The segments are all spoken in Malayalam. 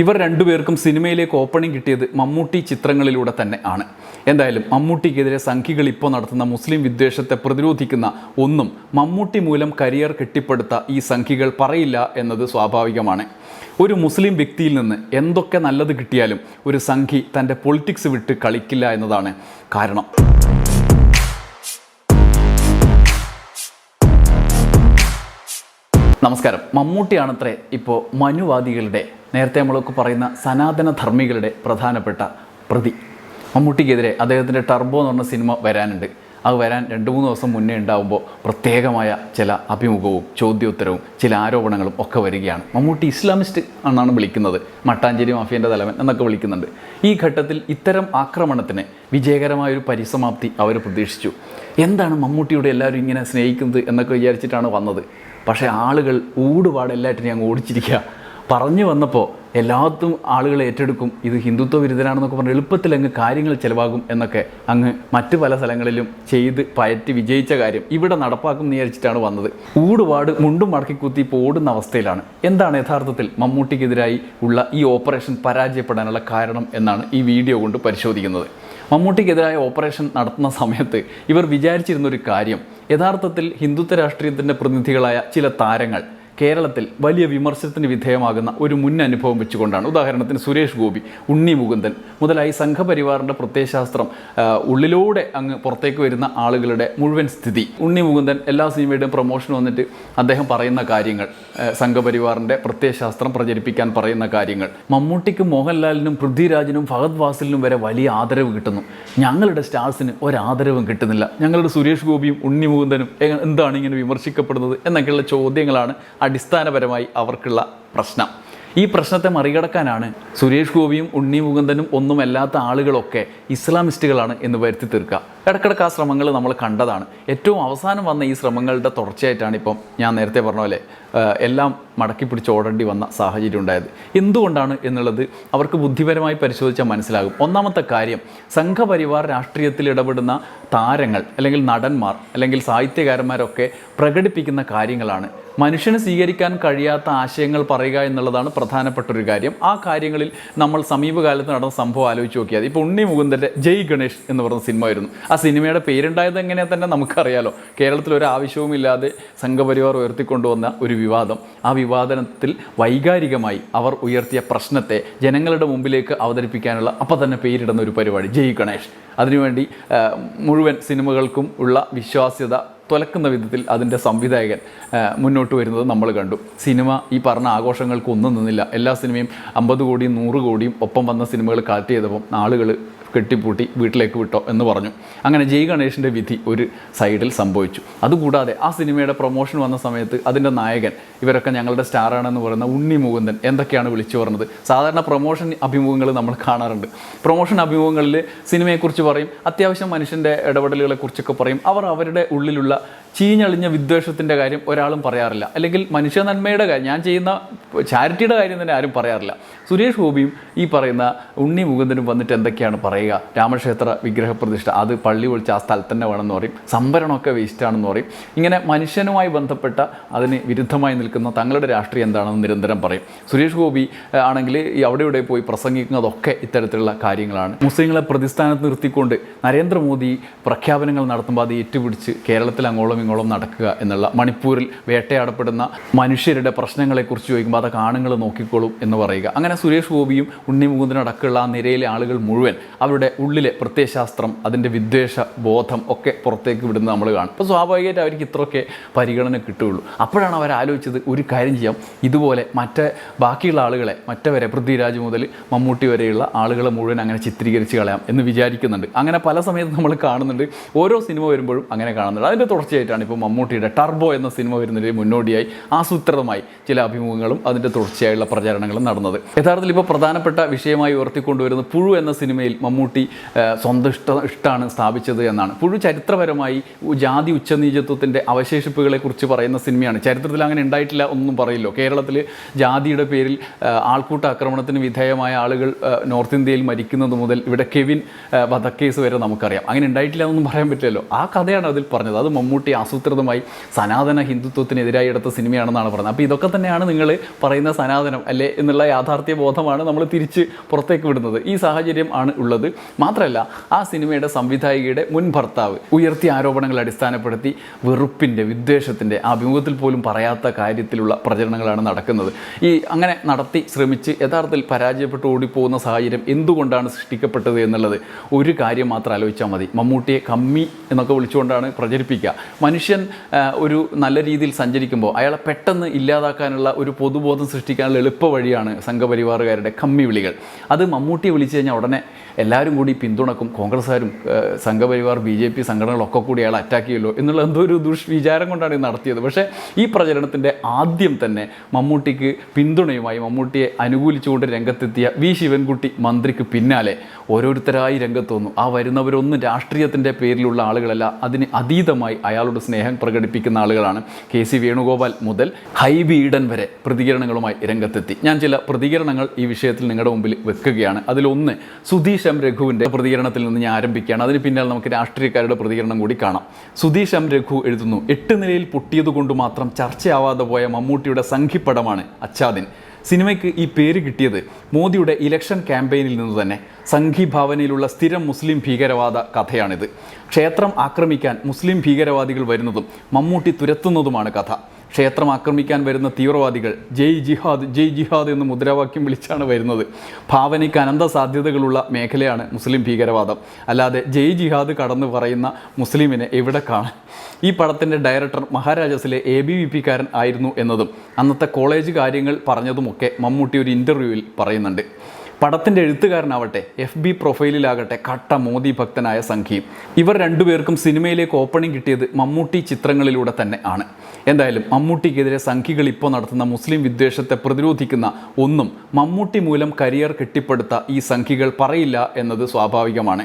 ഇവർ രണ്ടുപേർക്കും സിനിമയിലേക്ക് ഓപ്പണിംഗ് കിട്ടിയത് മമ്മൂട്ടി ചിത്രങ്ങളിലൂടെ തന്നെ ആണ്. എന്തായാലും മമ്മൂട്ടിക്കെതിരെ സംഘികൾ ഇപ്പോൾ നടത്തുന്ന മുസ്ലിം വിദ്വേഷത്തെ പ്രതിരോധിക്കുന്ന ഒന്നും മമ്മൂട്ടി മൂലം കരിയർ കെട്ടിപ്പടുത്ത ഈ സംഘികൾ പറയില്ല എന്നത് സ്വാഭാവികമാണ്. ഒരു മുസ്ലിം വ്യക്തിയിൽ നിന്ന് എന്തൊക്കെ നല്ലത് കിട്ടിയാലും ഒരു സംഘി തന്റെ പൊളിറ്റിക്സ് വിട്ട് കളിക്കില്ല എന്നതാണ് കാരണം. നമസ്കാരം. മമ്മൂട്ടിയാണത്രേ ഇപ്പോൾ മനുവാദികളുടെ നേരത്തെ നമ്മളൊക്കെ പറയുന്ന സനാതന ധർമ്മികളുടെ പ്രധാനപ്പെട്ട പ്രതി. മമ്മൂട്ടിക്കെതിരെ അദ്ദേഹത്തിന്റെ ടർബോ എന്ന് പറഞ്ഞ സിനിമ വരാനുണ്ട്. അത് വരാൻ രണ്ട് മൂന്ന് ദിവസം മുന്നേ ഉണ്ടാകുമ്പോൾ പ്രത്യേകമായ ചില അഭിമുഖവും ചോദ്യോത്തരവും ചില ആരോപണങ്ങളും ഒക്കെ വരികയാണ്. മമ്മൂട്ടി ഇസ്ലാമിസ്റ്റ് എന്നാണ് വിളിക്കുന്നത്. മട്ടാഞ്ചേരി മാഫിയന്റെ തലവൻ എന്നൊക്കെ വിളിക്കുന്നുണ്ട്. ഈ ഘട്ടത്തിൽ ഇത്തരം ആക്രമണത്തിന് വിജയകരമായൊരു പരിസമാപ്തി അവർ പ്രതീക്ഷിച്ചു. എന്താണ് മമ്മൂട്ടിയുടെ എല്ലാവരും ഇങ്ങനെ സ്നേഹിക്കുന്നത് എന്നൊക്കെ വിചാരിച്ചിട്ടാണ് വന്നത്? പക്ഷേ ആളുകൾ ഊടുപാട് എല്ലാറ്റിനെയും അങ്ങ് ഓടിച്ചിരിക്കുക. പറഞ്ഞു വന്നപ്പോൾ എല്ലാത്തും ആളുകൾ ഏറ്റെടുക്കും. ഇത് ഹിന്ദുത്വ വിരുദ്ധനാണെന്നൊക്കെ പറഞ്ഞ് എളുപ്പത്തിൽ അങ്ങ് കാര്യങ്ങൾ ചിലവാകും എന്നൊക്കെ അങ്ങ് മറ്റു പല സ്ഥലങ്ങളിലും ചെയ്ത് പയറ്റി വിജയിച്ച കാര്യം ഇവിടെ നടപ്പാക്കും വിചാരിച്ചിട്ടാണ് വന്നത്. ഊടുപാട് മുണ്ടും മടക്കി കുത്തി ഇപ്പോൾ ഓടുന്ന അവസ്ഥയിലാണ്. എന്താണ് യഥാർത്ഥത്തിൽ മമ്മൂട്ടിക്കെതിരായി ഉള്ള ഈ ഓപ്പറേഷൻ പരാജയപ്പെടാനുള്ള കാരണം എന്നാണ് ഈ വീഡിയോ കൊണ്ട് പരിശോധിക്കുന്നത്. മമ്മൂട്ടിക്കെതിരായ ഓപ്പറേഷൻ നടത്തുന്ന സമയത്ത് ഇവർ വിചാരിച്ചിരുന്നൊരു കാര്യം. യഥാർത്ഥത്തിൽ ഹിന്ദുത്വ രാഷ്ട്രീയത്തിന്റെ പ്രതിനിധികളായ ചില താരങ്ങൾ കേരളത്തിൽ വലിയ വിമർശനത്തിന് വിധേയമാകുന്ന ഒരു മുൻ അനുഭവം വെച്ചുകൊണ്ടാണ്. ഉദാഹരണത്തിന് സുരേഷ് ഗോപി ഉണ്ണി മുകുന്ദൻ മുതലായി സംഘപരിവാറിന്റെ പ്രത്യയശാസ്ത്രം ഉള്ളിലൂടെ അങ്ങ് പുറത്തേക്ക് വരുന്ന ആളുകളുടെ മുഴുവൻ സ്ഥിതി. ഉണ്ണി മുകുന്ദൻ എല്ലാ സിനിമയുടെയും പ്രൊമോഷൻ വന്നിട്ട് അദ്ദേഹം പറയുന്ന കാര്യങ്ങൾ സംഘപരിവാറിന്റെ പ്രത്യയശാസ്ത്രം പ്രചരിപ്പിക്കാൻ പറയുന്ന കാര്യങ്ങൾ. മമ്മൂട്ടിക്കും മോഹൻലാലിനും പൃഥ്വിരാജിനും ഫഹദ് വാസിലിനും വരെ വലിയ ആദരവ് കിട്ടുന്നു. ഞങ്ങളുടെ സ്റ്റാർസിന് ഒരാദരവും കിട്ടുന്നില്ല. ഞങ്ങളുടെ സുരേഷ് ഗോപിയും ഉണ്ണി മുകുന്ദനും എന്താണ് ഇങ്ങനെ വിമർശിക്കപ്പെടുന്നത് എന്നൊക്കെയുള്ള ചോദ്യങ്ങളാണ് അടിസ്ഥാനപരമായി അവർക്കുള്ള പ്രശ്നം. ഈ പ്രശ്നത്തെ മറികടക്കാനാണ് സുരേഷ് ഗോപിയും ഉണ്ണി മുകുന്ദനും ഒന്നുമല്ലാത്ത ആളുകളൊക്കെ ഇസ്ലാമിസ്റ്റുകളാണ് എന്ന് വരുത്തി തീർക്കുക. ഇടക്കിടക്ക് ആ ശ്രമങ്ങൾ നമ്മൾ കണ്ടതാണ്. ഏറ്റവും അവസാനം വന്ന ഈ ശ്രമങ്ങളുടെ തുടർച്ചയായിട്ടാണ് ഇപ്പം ഞാൻ നേരത്തെ പറഞ്ഞ പോലെ എല്ലാം മടക്കി പിടിച്ച് ഓടേണ്ടി വന്ന സാഹചര്യം ഉണ്ടായത്. എന്തുകൊണ്ടാണ് എന്നുള്ളത് അവർക്ക് ബുദ്ധിപരമായി പരിശോധിച്ചാൽ മനസ്സിലാകും. ഒന്നാമത്തെ കാര്യം സംഘപരിവാർ രാഷ്ട്രീയത്തിൽ ഇടപെടുന്ന താരങ്ങൾ അല്ലെങ്കിൽ നടന്മാർ അല്ലെങ്കിൽ സാഹിത്യകാരന്മാരൊക്കെ പ്രകടിപ്പിക്കുന്ന കാര്യങ്ങളാണ്. മനുഷ്യന് സ്വീകരിക്കാൻ കഴിയാത്ത ആശയങ്ങൾ പറയുക എന്നുള്ളതാണ് പ്രധാനപ്പെട്ട ഒരു കാര്യം. ആ കാര്യങ്ങളിൽ നമ്മൾ സമീപകാലത്ത് നടന്ന സംഭവം ആലോചിച്ച് നോക്കിയാൽ ഇപ്പോൾ ഉണ്ണി മുകുന്ദന്റെ ജയ് ഗണേഷ് എന്ന് പറഞ്ഞ സിനിമ ആയിരുന്നു ആ സിനിമയുടെ പേരുണ്ടായത് എങ്ങനെയാ തന്നെ നമുക്കറിയാലോ. കേരളത്തിൽ ഒരു ആവശ്യവുമില്ലാതെ സംഘപരിവാർ ഉയർത്തിക്കൊണ്ടുവന്ന ഒരു വിവാദം. ആ വിവാദത്തിൽ വൈകാരികമായി അവർ ഉയർത്തിയ പ്രശ്നത്തെ ജനങ്ങളുടെ മുമ്പിലേക്ക് അവതരിപ്പിക്കാനുള്ള അപ്പം തന്നെ പേരിടുന്ന ഒരു പരിപാടി. ജയ് ഗണേഷ്. അതിനുവേണ്ടി മുഴുവൻ സിനിമകൾക്കും ഉള്ള വിശ്വാസ്യത തുലക്കുന്ന വിധത്തിൽ അതിന്റെ സംവിധായകൻ മുന്നോട്ട് വരുന്നത് നമ്മൾ കണ്ടു. സിനിമ ഈ പറഞ്ഞ ആഘോഷങ്ങൾക്കൊന്നും നിന്നില്ല. എല്ലാ സിനിമയും അമ്പത് കോടിയും നൂറ് കോടിയും ഒപ്പം വന്ന സിനിമകൾ കാറ്റ് ചെയ്തപ്പം ആളുകൾ കെട്ടിപ്പൂട്ടി വീട്ടിലേക്ക് വിട്ടോ എന്ന് പറഞ്ഞു. അങ്ങനെ ജയ് ഗണേഷിന്റെ വിധി ഒരു സൈഡിൽ സംഭവിച്ചു. അതുകൂടാതെ ആ സിനിമയുടെ പ്രൊമോഷൻ വന്ന സമയത്ത് അതിന്റെ നായകൻ ഇവരൊക്കെ ഞങ്ങളുടെ സ്റ്റാറാണെന്ന് പറയുന്ന ഉണ്ണി മുകുന്ദൻ എന്തൊക്കെയാണ് വിളിച്ചു പറഞ്ഞത്? സാധാരണ പ്രൊമോഷൻ അഭിമുഖങ്ങൾ നമ്മൾ കാണാറുണ്ട്. പ്രൊമോഷൻ അഭിമുഖങ്ങളിൽ സിനിമയെക്കുറിച്ച് പറയും അത്യാവശ്യം മനുഷ്യന്റെ ഇടപെടലുകളെക്കുറിച്ചൊക്കെ പറയും. അവർ അവരുടെ ഉള്ളിലുള്ള ചീഞ്ഞളിഞ്ഞ വിദ്വേഷത്തിന്റെ കാര്യം ഒരാളും പറയാറില്ല. അല്ലെങ്കിൽ മനുഷ്യ നന്മയുടെ കാര്യം ഞാൻ ചെയ്യുന്ന ചാരിറ്റിയുടെ കാര്യം തന്നെ ആരും പറയാറില്ല. സുരേഷ് ഗോപിയും ഈ പറയുന്ന ഉണ്ണി മുകുന്ദനും വന്നിട്ട് എന്തൊക്കെയാണ് പറയുക? രാമക്ഷേത്ര വിഗ്രഹപ്രതിഷ്ഠ അത് പള്ളി ഒളിച്ച് ആ സ്ഥലത്ത് തന്നെ വേണമെന്ന് പറയും. സംഭരണമൊക്കെ വേസ്റ്റാണെന്ന് പറയും. ഇങ്ങനെ മനുഷ്യനുമായി ബന്ധപ്പെട്ട അതിന് വിരുദ്ധമായി നിൽക്കുന്ന തങ്ങളുടെ രാഷ്ട്രീയം എന്താണെന്ന് നിരന്തരം പറയും. സുരേഷ് ഗോപി ആണെങ്കിൽ ഈ അവിടെ ഇവിടെ പോയി പ്രസംഗിക്കുന്നതൊക്കെ ഇത്തരത്തിലുള്ള കാര്യങ്ങളാണ്. മുസ്ലിങ്ങളെ പ്രതിസ്ഥാനത്ത് നിർത്തിക്കൊണ്ട് നരേന്ദ്രമോദി പ്രഖ്യാപനങ്ങൾ നടത്തുമ്പോൾ അത് ഏറ്റുപിടിച്ച് കേരളത്തിൽ അങ്ങോളം ഇങ്ങോളം നടക്കുക എന്നുള്ള മണിപ്പൂരിൽ വേട്ടയാടപ്പെടുന്ന മനുഷ്യരുടെ പ്രശ്നങ്ങളെക്കുറിച്ച് ചോദിക്കുമ്പോൾ അതൊക്കെ ആണുങ്ങൾ നോക്കിക്കോളും എന്ന് പറയുക. അങ്ങനെ സുരേഷ് ഗോപിയും ഉണ്ണി മുകുന്ദനടക്കമുള്ള ആ നിരയിലെ ആളുകൾ മുഴുവൻ അവരുടെ ഉള്ളിലെ പ്രത്യയശാസ്ത്രം അതിന്റെ വിദ്വേഷ ബോധം ഒക്കെ പുറത്തേക്ക് വിടുന്ന നമ്മൾ കാണും. അപ്പോൾ സ്വാഭാവികമായിട്ട് അവർക്ക് ഇത്രയൊക്കെ പരിഗണന കിട്ടുകയുള്ളൂ. അപ്പോഴാണ് അവർ ആലോചിച്ചത് ഒരു കാര്യം ചെയ്യാം. ഇതുപോലെ മറ്റേ ബാക്കിയുള്ള ആളുകളെ മറ്റവരെ പൃഥ്വിരാജ് മുതൽ മമ്മൂട്ടി വരെയുള്ള ആളുകളെ മുഴുവൻ അങ്ങനെ ചിത്രീകരിച്ച് കളയാം എന്ന് വിചാരിക്കുന്നുണ്ട്. അങ്ങനെ പല സമയത്ത് നമ്മൾ കാണുന്നുണ്ട്. ഓരോ സിനിമ വരുമ്പോഴും അങ്ങനെ കാണുന്നുണ്ട്. അതിന്റെ തുടർച്ചയായിട്ടാണ് ഇപ്പോൾ മമ്മൂട്ടിയുടെ ടർബോ എന്ന സിനിമ വരുന്നതിന് മുന്നോടിയായി ആസൂത്രിതമായി ചില അഭിമുഖങ്ങളും അതിന്റെ തുടർച്ചയായുള്ള പ്രചാരണങ്ങളും നടന്നത്. യഥാർത്ഥത്തിൽ ഇപ്പോൾ പ്രധാനപ്പെട്ട വിഷയമായി ഉയർത്തിക്കൊണ്ടുവരുന്ന പുഴു എന്ന സിനിമയിൽ മമ്മൂട്ടി സ്വന്തം ഇഷ്ട ഇഷ്ടമാണ് സ്ഥാപിച്ചത് എന്നാണ്. പുഴു ചരിത്രപരമായി ജാതി ഉച്ചനീചത്വത്തിന്റെ അവശേഷിപ്പുകളെ കുറിച്ച് പറയുന്ന സിനിമയാണ്. ചരിത്രത്തിൽ അങ്ങനെ ഉണ്ടായിട്ടില്ല ഒന്നും പറയില്ലോ. കേരളത്തിൽ ജാതിയുടെ പേരിൽ ആൾക്കൂട്ട ആക്രമണത്തിന് വിധേയമായ ആളുകൾ നോർത്ത് ഇന്ത്യയിൽ മരിക്കുന്നത് മുതൽ ഇവിടെ കെവിൻ വധക്കേസ് വരെ നമുക്കറിയാം. അങ്ങനെ ഉണ്ടായിട്ടില്ല എന്നൊന്നും പറയാൻ പറ്റില്ലല്ലോ. ആ കഥയാണ് അതിൽ പറഞ്ഞത്. അത് മമ്മൂട്ടി ആസൂത്രിതമായി സനാതന ഹിന്ദുത്വത്തിനെതിരായി എടുത്ത സിനിമയാണെന്നാണ് പറഞ്ഞത്. അപ്പോൾ ഇതൊക്കെ തന്നെയാണ് നിങ്ങൾ പറയുന്ന സനാതനം അല്ലേ എന്നുള്ള യാഥാർത്ഥ്യ ബോധമാണ് നമ്മൾ തിരിച്ച് പുറത്തേക്ക് വിടുന്നത്. ഈ സാഹചര്യം ആണ് ഉള്ളത്. മാത്രമല്ല ആ സിനിമയുടെ സംവിധായികയുടെ മുൻ ഭർത്താവ് ഉയർത്തിയ ആരോപണങ്ങൾ അടിസ്ഥാനപ്പെടുത്തി വെറുപ്പിന്റെ വിദ്വേഷത്തിന്റെ അഭിമുഖത്തിൽ പോലും പറയാത്ത കാര്യത്തിലുള്ള പ്രചരണങ്ങളാണ് നടക്കുന്നത്. ഈ അങ്ങനെ നടത്തി ശ്രമിച്ച് യഥാർത്ഥത്തിൽ പരാജയപ്പെട്ട് ഓടിപ്പോകുന്ന സാഹചര്യം എന്തുകൊണ്ടാണ് സൃഷ്ടിക്കപ്പെട്ടത് എന്നുള്ളത് ഒരു കാര്യം മാത്രം ആലോചിച്ചാൽ മതി. മമ്മൂട്ടിയെ കമ്മി എന്നൊക്കെ വിളിച്ചുകൊണ്ടാണ് പ്രചരിപ്പിക്കുക. മനുഷ്യൻ ഒരു നല്ല രീതിയിൽ സഞ്ചരിക്കുമ്പോൾ അയാളെ പെട്ടെന്ന് ഇല്ലാതാക്കാനുള്ള ഒരു പൊതുബോധം സൃഷ്ടിക്കാനുള്ള എളുപ്പ വഴിയാണ് സംഘപരിവാറുകാരുടെ കമ്മി വിളികൾ. അത് മമ്മൂട്ടിയെ വിളിച്ചു കഴിഞ്ഞാൽ ഉടനെ എല്ലാവരും കൂടി പിന്തുണക്കും. കോൺഗ്രസ്സുകാരും സംഘപരിവാർ ബി ജെ പി സംഘടനകളൊക്കെ കൂടി അയാൾ അറ്റാക്ക് ചെയ്യുമല്ലോ എന്നുള്ള എന്തോ ഒരു ദുഷ്വിചാരം കൊണ്ടാണ് ഇത് നടത്തിയത്. പക്ഷേ ഈ പ്രചരണത്തിന്റെ ആദ്യം തന്നെ മമ്മൂട്ടിക്ക് പിന്തുണയുമായി മമ്മൂട്ടിയെ അനുകൂലിച്ചുകൊണ്ട് രംഗത്തെത്തിയ വി. ശിവൻകുട്ടി മന്ത്രിക്ക് പിന്നാലെ ഓരോരുത്തരായി രംഗത്ത് വന്നു. ആ വരുന്നവരൊന്നും രാഷ്ട്രീയത്തിന്റെ പേരിലുള്ള ആളുകളല്ല. അതിന് അതീതമായി അയാളോട് സ്നേഹം പ്രകടിപ്പിക്കുന്ന ആളുകളാണ് കെ സി വേണുഗോപാൽ മുതൽ ഹൈബി ഈഡൻ വരെ പ്രതികരണങ്ങളുമായി രംഗത്തെത്തി. ഞാൻ ചില പ്രതികരണങ്ങൾ ഈ വിഷയത്തിൽ നിങ്ങളുടെ മുമ്പിൽ വെക്കുകയാണ്. അതിലൊന്ന് സുധീഷ് എം രഘുവിന്റെ പ്രതികരണത്തിൽ നിന്ന് ഞാൻ ആരംഭിക്കുകയാണ്. അതിന് പിന്നാലെ നമുക്ക് രാഷ്ട്രീയക്കാരുടെ പ്രതികരണം കൂടി കാണാം. സുധീഷ് എം രഘു എഴുതുന്നു എട്ട് നിലയിൽ പൊട്ടിയതുകൊണ്ട് മാത്രം ചർച്ചയാവാതെ പോയ മമ്മൂട്ടിയുടെ സംഘിപ്പടമാണ് അച്ചാദിൻ സിനിമയ്ക്ക് ഈ പേര് കിട്ടിയത് മോദിയുടെ ഇലക്ഷൻ ക്യാമ്പയിനിൽ നിന്ന് തന്നെ. സംഘീഭാവനയിലുള്ള സ്ഥിരം മുസ്ലിം ഭീകരവാദ കഥയാണിത്. ക്ഷേത്രം ആക്രമിക്കാൻ മുസ്ലിം ഭീകരവാദികൾ വരുന്നതും മമ്മൂട്ടി തുരത്തുന്നതുമാണ് കഥ. ക്ഷേത്രം ആക്രമിക്കാൻ വരുന്ന തീവ്രവാദികൾ ജയ് ജിഹാദ് ജയ് ജിഹാദ് എന്ന് മുദ്രാവാക്യം വിളിച്ചാണ് വരുന്നത്. ഭാവനയ്ക്ക് അനന്ത സാധ്യതകളുള്ള മേഖലയാണ് മുസ്ലിം ഭീകരവാദം. അല്ലാതെ ജയ് ജിഹാദ് കടന്നു പറയുന്ന മുസ്ലിമിനെ എവിടെ കാണാൻ? ഈ പടത്തിന്റെ ഡയറക്ടർ മഹാരാജാസിലെ എ ബി വി പിക്കാരൻ ആയിരുന്നു എന്നതും അന്നത്തെ കോളേജ് കാര്യങ്ങൾ പറഞ്ഞതുമൊക്കെ മമ്മൂട്ടി ഒരു ഇന്റർവ്യൂവിൽ പറയുന്നുണ്ട്. പടത്തിന്റെ എഴുത്തുകാരനാവട്ടെ എഫ് ബി പ്രൊഫൈലിലാകട്ടെ കട്ട മോദി ഭക്തനായ സംഘിയും ഇവർ രണ്ടുപേർക്കും സിനിമയിലേക്ക് ഓപ്പണിംഗ് കിട്ടിയത് മമ്മൂട്ടി ചിത്രങ്ങളിലൂടെ തന്നെ ആണ്. എന്തായാലും മമ്മൂട്ടിക്കെതിരെ സംഘികൾ ഇപ്പോൾ നടത്തുന്ന മുസ്ലിം വിദ്വേഷത്തെ പ്രതിരോധിക്കുന്ന ഒന്നും മമ്മൂട്ടി മൂലം കരിയർ കെട്ടിപ്പടുത്ത ഈ സംഘികൾ പറയില്ല എന്നത് സ്വാഭാവികമാണ്.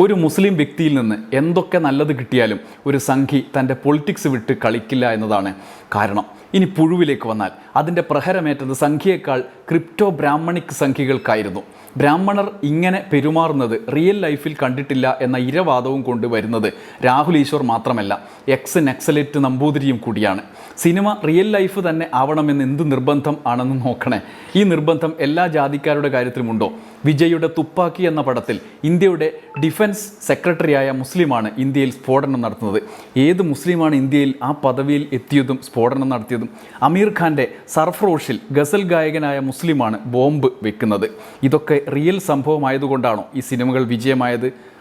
ഒരു മുസ്ലിം വ്യക്തിയിൽ നിന്ന് എന്തൊക്കെ നല്ലത് കിട്ടിയാലും ഒരു സംഘി തന്റെ പൊളിറ്റിക്സ് വിട്ട് കളിക്കില്ല എന്നതാണ് കാരണം. ഇനി പുഴുവിലേക്ക് വന്നാൽ അതിന്റെ പ്രഹരമേറ്റത് സംഖ്യയേക്കാൾ ക്രിപ്റ്റോ ബ്രാഹ്മണിക് സംഖ്യകൾക്കായിരുന്നു. ബ്രാഹ്മണർ ഇങ്ങനെ പെരുമാറുന്നത് റിയൽ ലൈഫിൽ കണ്ടിട്ടില്ല എന്ന ഇരവാദവും കൊണ്ട് വരുന്നത് രാഹുൽ ഈശ്വർ മാത്രമല്ല എക്സ് നക്സലേറ്റ് നമ്പൂതിരിയും കൂടിയാണ്. സിനിമ റിയൽ ലൈഫ് തന്നെ ആവണമെന്ന് എന്ത് നിർബന്ധം ആണെന്ന് നോക്കണേ. ഈ നിർബന്ധം എല്ലാ ജാതിക്കാരുടെ കാര്യത്തിലുമുണ്ടോ? വിജയുടെ തുപ്പാക്കി എന്ന പടത്തിൽ ഇന്ത്യയുടെ ഡിഫൻസ് സെക്രട്ടറിയായ മുസ്ലിമാണ് ഇന്ത്യയിൽ സ്ഫോടനം നടത്തുന്നത്. ഏത് മുസ്ലിമാണ് ഇന്ത്യയിൽ ആ പദവിയിൽ എത്തിയതും സ്ഫോടനം നടത്തിയതും അമീർ ഖാന്റെ സർഫ്രോഷിൽ ഗസൽ ഗായകനായ മുസ്ലിമാണ് ബോംബ് വെക്കുന്നത്. ഇതൊക്കെ റിയൽ സംഭവമായതുകൊണ്ടാണോ ഈ സിനിമകൾ വിജയമായത്?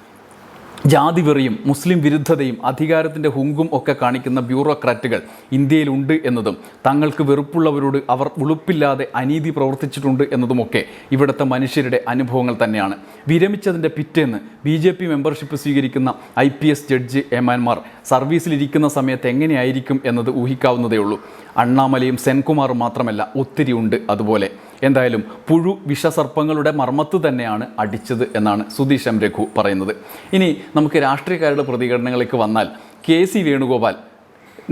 ജാതിവെറിയും മുസ്ലിം വിരുദ്ധതയും അധികാരത്തിന്റെ ഹുങ്കും ഒക്കെ കാണിക്കുന്ന ബ്യൂറോക്രാറ്റുകൾ ഇന്ത്യയിലുണ്ട് എന്നതും തങ്ങൾക്ക് വെറുപ്പുള്ളവരോട് അവർ ഉളുപ്പില്ലാതെ അനീതി പ്രവർത്തിച്ചിട്ടുണ്ട് എന്നതുമൊക്കെ ഇവിടുത്തെ മനുഷ്യരുടെ അനുഭവങ്ങൾ തന്നെയാണ്. വിരമിച്ചതിന്റെ പിറ്റേന്ന് ബി ജെ പി മെമ്പർഷിപ്പ് സ്വീകരിക്കുന്ന ഐ പി എസ് ജഡ്ജ് എമാൻമാർ സർവീസിലിരിക്കുന്ന സമയത്ത് എങ്ങനെയായിരിക്കും എന്നത് ഊഹിക്കാവുന്നതേ ഉള്ളൂ അണ്ണാമലയും സെൻകുമാറും മാത്രമല്ല ഒത്തിരി ഉണ്ട് അതുപോലെ. എന്തായാലും പുഴു വിഷസർപ്പങ്ങളുടെ മർമ്മത്ത് തന്നെയാണ് അടിച്ചത് എന്നാണ് സുധീഷ് എം രഘു പറയുന്നത്. ഇനി നമുക്ക് രാഷ്ട്രീയക്കാരുടെ പ്രതികരണങ്ങളിലേക്ക് വന്നാൽ കെ സി വേണുഗോപാൽ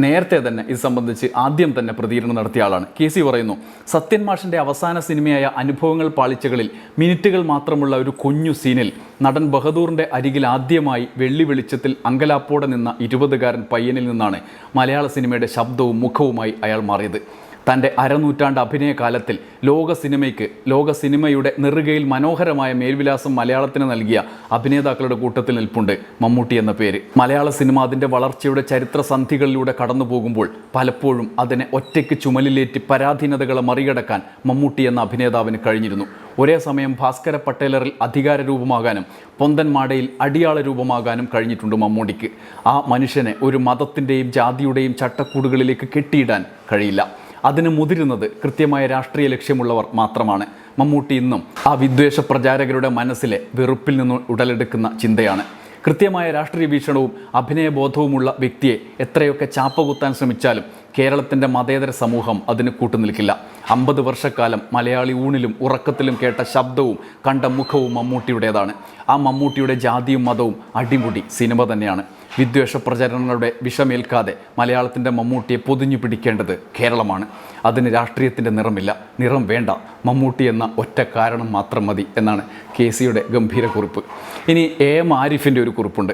നേരത്തെ തന്നെ ഇത് സംബന്ധിച്ച് ആദ്യം തന്നെ പ്രതികരണം നടത്തിയ ആളാണ്. കെ സി പറയുന്നു സത്യൻ മാഷിന്റെ അവസാന സിനിമയായ അനുഭവങ്ങൾ പാളിച്ചകളിൽ മിനിറ്റുകൾ മാത്രമുള്ള ഒരു കുഞ്ഞു സീനിൽ നടൻ ബഹദൂറിന്റെ അരികിൽ ആദ്യമായി വെള്ളി വെളിച്ചത്തിൽ അങ്കലാപ്പോടെ നിന്ന ഇരുപതുകാരൻ പയ്യനിൽ നിന്നാണ് മലയാള സിനിമയുടെ ശബ്ദവും മുഖവുമായി അയാൾ മാറിയത്. തന്റെ അരനൂറ്റാണ്ട് അഭിനയ കാലത്തിൽ ലോക സിനിമയ്ക്ക് ലോക സിനിമയുടെ നെറുകയിൽ മനോഹരമായ മേൽവിലാസം മലയാളത്തിന് നൽകിയ അഭിനേതാക്കളുടെ കൂട്ടത്തിൽ നിൽപ്പുണ്ട് മമ്മൂട്ടി എന്ന പേര്. മലയാള സിനിമ അതിന്റെ വളർച്ചയുടെ ചരിത്ര സന്ധികളിലൂടെ കടന്നു പോകുമ്പോൾ പലപ്പോഴും അതിനെ ഒറ്റയ്ക്ക് ചുമലിലേറ്റി പരാധീനതകളെ മറികടക്കാൻ മമ്മൂട്ടി എന്ന അഭിനേതാവിന് കഴിഞ്ഞിരുന്നു. ഒരേ സമയം ഭാസ്കര പട്ടേലറിൽ അധികാര രൂപമാകാനും പൊന്തൻ മാടയിൽ അടിയാള രൂപമാകാനും കഴിഞ്ഞിട്ടുണ്ട് മമ്മൂട്ടിക്ക്. ആ മനുഷ്യനെ ഒരു മതത്തിന്റെയും ജാതിയുടെയും ചട്ടക്കൂടുകളിലേക്ക് കെട്ടിയിടാൻ കഴിയില്ല. അതിന് മുതിരുന്നത് കൃത്യമായ രാഷ്ട്രീയ ലക്ഷ്യമുള്ളവർ മാത്രമാണ്. മമ്മൂട്ടി ഇന്നും ആ വിദ്വേഷ പ്രചാരകരുടെ മനസ്സിലെ വെറുപ്പിൽ നിന്നും ഉടലെടുക്കുന്ന ചിന്തയാണ്. കൃത്യമായ രാഷ്ട്രീയ വീക്ഷണവും അഭിനയബോധവുമുള്ള വ്യക്തിയെ എത്രയൊക്കെ ചാപ്പകുത്താൻ ശ്രമിച്ചാലും കേരളത്തിന്റെ മതേതര സമൂഹം അതിന് കൂട്ടുനിൽക്കില്ല. അമ്പത് വർഷക്കാലം മലയാളി ഊണിലും ഉറക്കത്തിലും കേട്ട ശബ്ദവും കണ്ട മുഖവും മമ്മൂട്ടിയുടേതാണ്. ആ മമ്മൂട്ടിയുടെ ജാതിയും മതവും അടിമുടി സിനിമ തന്നെയാണ്. വിദ്വേഷ പ്രചരണങ്ങളുടെ വിഷമേൽക്കാതെ മലയാളത്തിന്റെ മമ്മൂട്ടിയെ പൊതിഞ്ഞു പിടിക്കേണ്ടത് കേരളമാണ്. അതിന് രാഷ്ട്രീയത്തിന്റെ നിറമില്ല. നിറം വേണ്ട. മമ്മൂട്ടി എന്ന ഒറ്റ കാരണം മാത്രം മതി എന്നാണ് കെ സിയുടെ ഗംഭീര കുറിപ്പ്. ഇനി എ എം ആരിഫിന്റെ ഒരു കുറിപ്പുണ്ട്.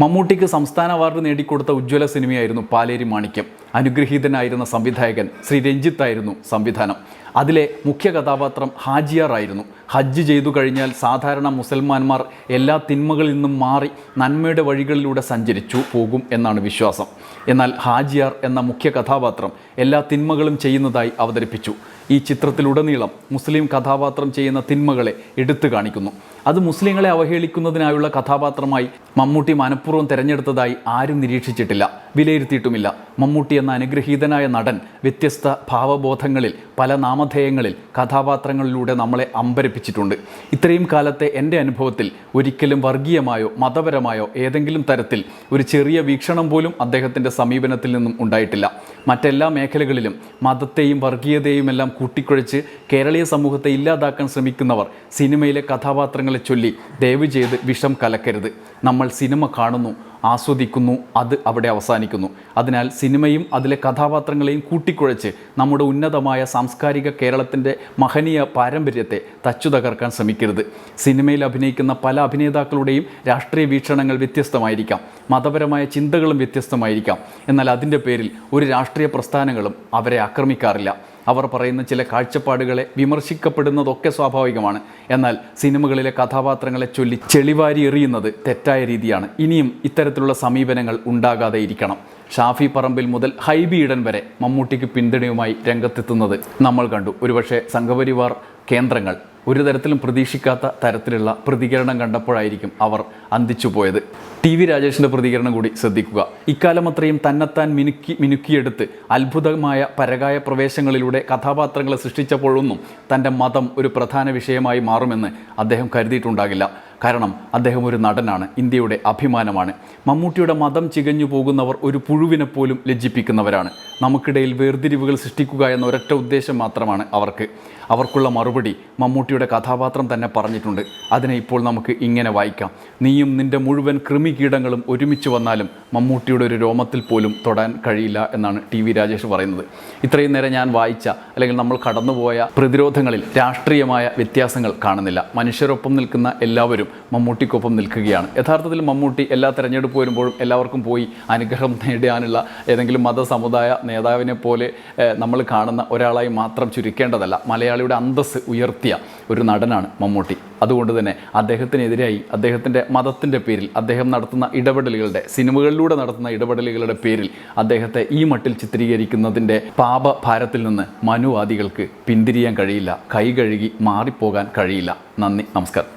മമ്മൂട്ടിക്ക് സംസ്ഥാന അവാർഡ് നേടിക്കൊടുത്ത ഉജ്ജ്വല സിനിമയായിരുന്നു പാലേരി മാണിക്യം. അനുഗ്രഹീതനായിരുന്ന സംവിധായകൻ ശ്രീ രഞ്ജിത്ത് ആയിരുന്നു സംവിധാനം. അതിലെ മുഖ്യ കഥാപാത്രം ഹാജിയാർ ആയിരുന്നു ഹജ്ജ് ചെയ്തു കഴിഞ്ഞാൽ സാധാരണ മുസൽമാന്മാർ എല്ലാ തിന്മകളിൽ നിന്നും മാറി നന്മയുടെ വഴികളിലൂടെ സഞ്ചരിച്ചു പോകും എന്നാണ് വിശ്വാസം. എന്നാൽ ഹാജിയാർ എന്ന മുഖ്യ കഥാപാത്രം എല്ലാ തിന്മകളും ചെയ്യുന്നതായി അവതരിപ്പിച്ചു. ഈ ചിത്രത്തിലുടനീളം മുസ്ലിം കഥാപാത്രം ചെയ്യുന്ന തിന്മകളെ എടുത്തു കാണിക്കുന്നു. അത് മുസ്ലിങ്ങളെ അവഹേളിക്കുന്നതിനായുള്ള കഥാപാത്രമായി മമ്മൂട്ടി മനഃപൂർവം തിരഞ്ഞെടുത്തതായി ആരും നിരീക്ഷിച്ചിട്ടില്ല വിലയിരുത്തിയിട്ടുമില്ല. മമ്മൂട്ടി എന്ന അനുഗ്രഹീതനായ നടൻ വ്യത്യസ്ത ഭാവബോധങ്ങളിൽ പല നാമധേയങ്ങളിൽ കഥാപാത്രങ്ങളിലൂടെ നമ്മളെ അമ്പരപ്പിച്ചിട്ടുണ്ട്. ഇത്രയും കാലത്തെ എന്റെ അനുഭവത്തിൽ ഒരിക്കലും വർഗീയമായോ മതപരമായോ ഏതെങ്കിലും തരത്തിൽ ഒരു ചെറിയ വീക്ഷണം പോലും അദ്ദേഹത്തിന്റെ സമീപനത്തിൽ നിന്നും ഉണ്ടായിട്ടില്ല. മറ്റെല്ലാ മേഖലകളിലും മതത്തെയും വർഗീയതയും എല്ലാം കൂട്ടിക്കുഴച്ച് കേരളീയ സമൂഹത്തെ ഇല്ലാതാക്കാൻ ശ്രമിക്കുന്നവർ സിനിമയിലെ കഥാപാത്രങ്ങളെ ചൊല്ലി ദയവ് ചെയ്ത് വിഷം കലക്കരുത്. നമ്മൾ സിനിമ കാണുന്നു ആസ്വദിക്കുന്നു അത് അവിടെ അവസാനിക്കുന്നു. അതിനാൽ സിനിമയും അതിലെ കഥാപാത്രങ്ങളെയും കൂട്ടിക്കുഴച്ച് നമ്മുടെ ഉന്നതമായ സാംസ്കാരിക കേരളത്തിന്റെ മഹനീയ പാരമ്പര്യത്തെ തച്ചു തകർക്കാൻ ശ്രമിക്കരുത്. സിനിമയിൽ അഭിനയിക്കുന്ന പല അഭിനേതാക്കളുടെയും രാഷ്ട്രീയ വീക്ഷണങ്ങൾ വ്യത്യസ്തമായിരിക്കാം. മതപരമായ ചിന്തകളും വ്യത്യസ്തമായിരിക്കാം. എന്നാൽ അതിന്റെ പേരിൽ ഒരു രാഷ്ട്രീയ പ്രസ്ഥാനങ്ങളും അവരെ ആക്രമിക്കാറില്ല. അവർ പറയുന്ന ചില കാഴ്ചപ്പാടുകളെ വിമർശിക്കപ്പെടുന്നതൊക്കെ സ്വാഭാവികമാണ്. എന്നാൽ സിനിമകളിലെ കഥാപാത്രങ്ങളെ ചൊല്ലി ചെളിവാരി എറിയുന്നത് തെറ്റായ രീതിയാണ്. ഇനിയും ഇത്തരത്തിലുള്ള സമീപനങ്ങൾ ഉണ്ടാകാതെ ഇരിക്കണം. ഷാഫി പറമ്പിൽ മുതൽ ഹൈബി ഇടൻ വരെ മമ്മൂട്ടിക്ക് പിന്തുണയുമായി രംഗത്തെത്തുന്നത് നമ്മൾ കണ്ടു. ഒരുപക്ഷെ സംഘപരിവാർ കേന്ദ്രങ്ങൾ. ഒരു തരത്തിലും പ്രതീക്ഷിക്കാത്ത തരത്തിലുള്ള പ്രതികരണം കണ്ടപ്പോഴായിരിക്കും അവർ അന്തിച്ചു പോയത്. ടി വി രാജേഷിന്റെ പ്രതികരണം കൂടി ശ്രദ്ധിക്കുക. ഇക്കാലം അത്രയും തന്നെത്താൻ മിനുക്കി മിനുക്കിയെടുത്ത് അത്ഭുതമായ പരകായ പ്രവേശങ്ങളിലൂടെ കഥാപാത്രങ്ങളെ സൃഷ്ടിച്ചപ്പോഴൊന്നും തന്റെ മതം ഒരു പ്രധാന വിഷയമായി മാറുമെന്ന് അദ്ദേഹം കരുതിയിട്ടുണ്ടാകില്ല. കാരണം അദ്ദേഹം ഒരു നടനാണ് ഇന്ത്യയുടെ അഭിമാനമാണ്. മമ്മൂട്ടിയുടെ മതം ചികഞ്ഞു പോകുന്നവർ ഒരു പുഴുവിനെ പോലും ലജ്ജിപ്പിക്കുന്നവരാണ്. നമുക്കിടയിൽ വേർതിരിവുകൾ സൃഷ്ടിക്കുക എന്ന ഒരൊറ്റ ഉദ്ദേശം മാത്രമാണ് അവർക്ക്. അവർക്കുള്ള മറുപടി മമ്മൂട്ടിയുടെ കഥാപാത്രം തന്നെ പറഞ്ഞിട്ടുണ്ട്. അതിനെ ഇപ്പോൾ നമുക്ക് ഇങ്ങനെ വായിക്കാം. നീയും നിന്റെ മുഴുവൻ കൃമികീടങ്ങളും ഒരുമിച്ച് വന്നാലും മമ്മൂട്ടിയുടെ ഒരു രോമത്തിൽ പോലും തൊടാൻ കഴിയില്ല എന്നാണ് ടി വി രാജേഷ് പറയുന്നത്. ഇത്രയും നേരം ഞാൻ വായിച്ച അല്ലെങ്കിൽ നമ്മൾ കടന്നുപോയ പ്രതിരോധങ്ങളിൽ രാഷ്ട്രീയമായ വ്യത്യാസങ്ങൾ കാണുന്നില്ല. മനുഷ്യരൊപ്പം നിൽക്കുന്ന എല്ലാവരും മമ്മൂട്ടിക്കൊപ്പം നിൽക്കുകയാണ്. യഥാർത്ഥത്തിൽ മമ്മൂട്ടി എല്ലാ തെരഞ്ഞെടുപ്പ് വരുമ്പോഴും എല്ലാവർക്കും പോയി അനുഗ്രഹം നേടാനുള്ള ഏതെങ്കിലും മതസമുദായ നേതാവിനെ പോലെ നമ്മൾ കാണുന്ന ഒരാളായി മാത്രം ചുരുക്കേണ്ടതല്ല. മലയാളിയുടെ അന്തസ് ഉയർത്തിയ ഒരു നടനാണ് മമ്മൂട്ടി. അതുകൊണ്ട് തന്നെ അദ്ദേഹത്തിനെതിരായി അദ്ദേഹത്തിന്റെ മതത്തിന്റെ പേരിൽ അദ്ദേഹം നടത്തുന്ന ഇടപെടലുകളുടെ സിനിമകളിലൂടെ നടത്തുന്ന ഇടപെടലുകളുടെ പേരിൽ അദ്ദേഹത്തെ ഈ മട്ടിൽ ചിത്രീകരിക്കുന്നതിന്റെ പാപഭാരത്തിൽ നിന്ന് മനുവാദികൾക്ക് പിന്തിരിയാൻ കഴിയില്ല. കൈ കഴുകി മാറിപ്പോകാൻ കഴിയില്ല. നന്ദി നമസ്കാരം.